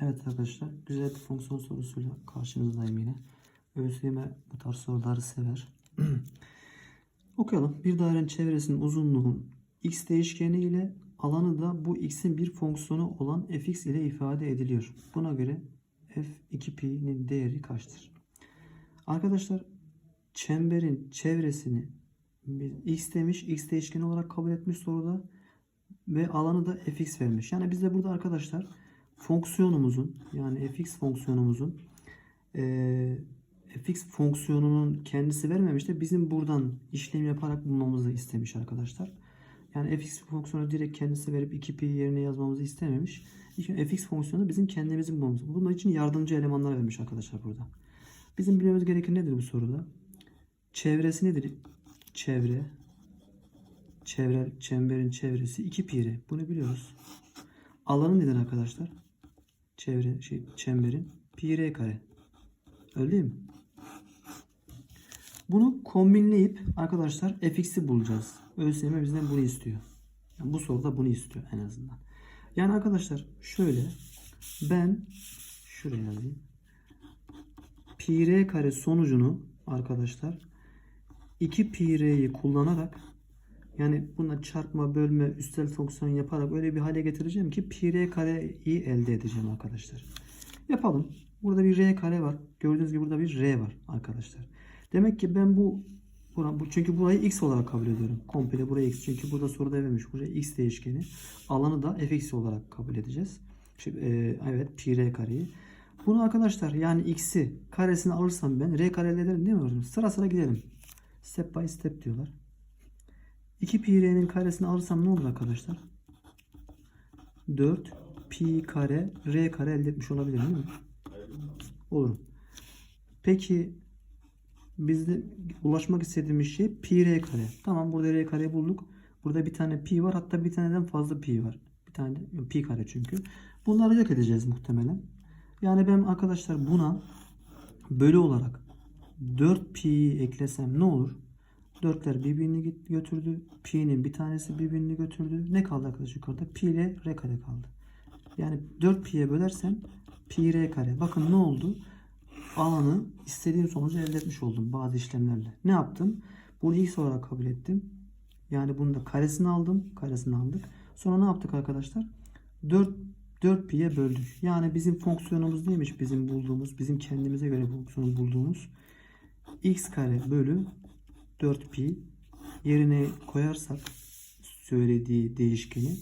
Evet arkadaşlar güzel bir fonksiyon sorusuyla karşınızdayım yine. ÖSYM bu tarz soruları sever. Okuyalım. Bir dairenin çevresinin uzunluğun x değişkeni ile alanı da bu x'in bir fonksiyonu olan fx ile ifade ediliyor. Buna göre f2pi'nin değeri kaçtır? Arkadaşlar çemberin çevresini x demiş, x değişkeni olarak kabul etmiş soruda ve alanı da fx vermiş. Yani biz de burada arkadaşlar fonksiyonumuzun yani fx fonksiyonumuzun eee fx fonksiyonunun kendisi vermemiş de bizim buradan işlem yaparak bulmamızı istemiş arkadaşlar. Yani fx fonksiyonu direkt kendisi verip 2pi yerine yazmamızı istememiş. İşte fx fonksiyonu bizim kendimizin bulmamız. Bunun için yardımcı elemanlar vermiş arkadaşlar burada. Bizim bilmemiz gereken nedir bu soruda? Çevresi nedir? Çevre çevre çemberin çevresi 2 pi. Bunu biliyoruz. Alanı nedir arkadaşlar? Çevre şey çemberin pi r kare. Öyle değil mi? Bunu kombinleyip arkadaşlar fx'i bulacağız. ÖSYM bizden bunu istiyor. Yani bu soruda bunu istiyor en azından. Yani arkadaşlar şöyle ben şuraya yazayım. Pi r kare sonucunu arkadaşlar 2 pi r'yi kullanarak yani buna çarpma, bölme, üstel fonksiyon yaparak öyle bir hale getireceğim ki pi r kareyi elde edeceğim arkadaşlar. Yapalım. Burada bir r kare var. Gördüğünüz gibi burada bir r var arkadaşlar. Demek ki ben bu çünkü burayı x olarak kabul ediyorum. Komple burayı x. Çünkü burada soruda vermiş. Buraya x değişkeni. Alanı da fx olarak kabul edeceğiz. Şimdi, e, evet pi r kareyi. Bunu arkadaşlar yani x'i karesini alırsam ben r kare elde ederim değil mi? Sıra sıra gidelim. Step by step diyorlar. 2 pi r'nin karesini alırsam ne olur arkadaşlar? 4 pi kare r kare elde etmiş olabilir değil mi? Olur. Peki bizde ulaşmak istediğimiz şey pi r kare. Tamam burada r kareyi bulduk. Burada bir tane pi var. Hatta bir taneden fazla pi var. Bir tane pi kare çünkü. Bunları yok edeceğiz muhtemelen. Yani ben arkadaşlar buna bölü olarak 4 pi'yi eklesem ne olur? 4'ler birbirini götürdü. Pi'nin bir tanesi birbirini götürdü. Ne kaldı arkadaşlar yukarıda? Pi ile r kare kaldı. Yani 4 pi'ye bölersem pi r kare. Bakın ne oldu? Alanı istediğim sonucu elde etmiş oldum bazı işlemlerle. Ne yaptım? Bunu x olarak kabul ettim. Yani bunu da karesini aldım. Karesini aldık. Sonra ne yaptık arkadaşlar? 4 4 pi'ye böldük. Yani bizim fonksiyonumuz neymiş? Bizim bulduğumuz, bizim kendimize göre fonksiyonu bulduğumuz x kare bölü 4 pi yerine koyarsak söylediği değişkeni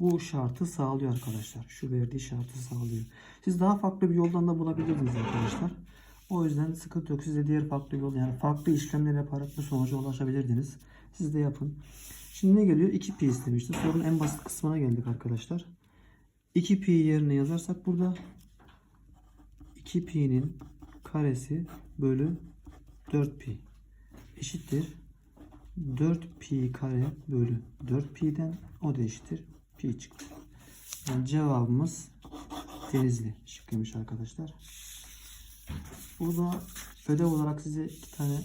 bu şartı sağlıyor arkadaşlar. Şu verdiği şartı sağlıyor. Siz daha farklı bir yoldan da bulabilirdiniz arkadaşlar. O yüzden sıkıntı yok. Siz de diğer farklı yol yani farklı işlemler yaparak bu sonuca ulaşabilirdiniz. Siz de yapın. Şimdi ne geliyor? 2 pi istemişti. Sorunun en basit kısmına geldik arkadaşlar. 2 pi yerine yazarsak burada 2 pi'nin karesi bölü 4 pi eşittir 4 pi kare bölü 4 pi'den o da eşittir pi çıktı. Yani cevabımız denizli şıkkıymış arkadaşlar. Burada ödev olarak size iki tane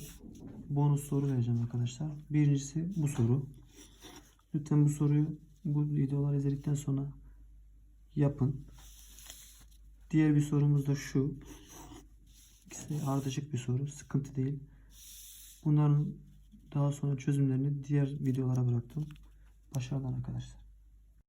bonus soru vereceğim arkadaşlar. Birincisi bu soru. Lütfen bu soruyu bu videoları izledikten sonra yapın. Diğer bir sorumuz da şu. İkisi ardışık bir soru. Sıkıntı değil. Bunların daha sonra çözümlerini diğer videolara bıraktım. Başarılar arkadaşlar.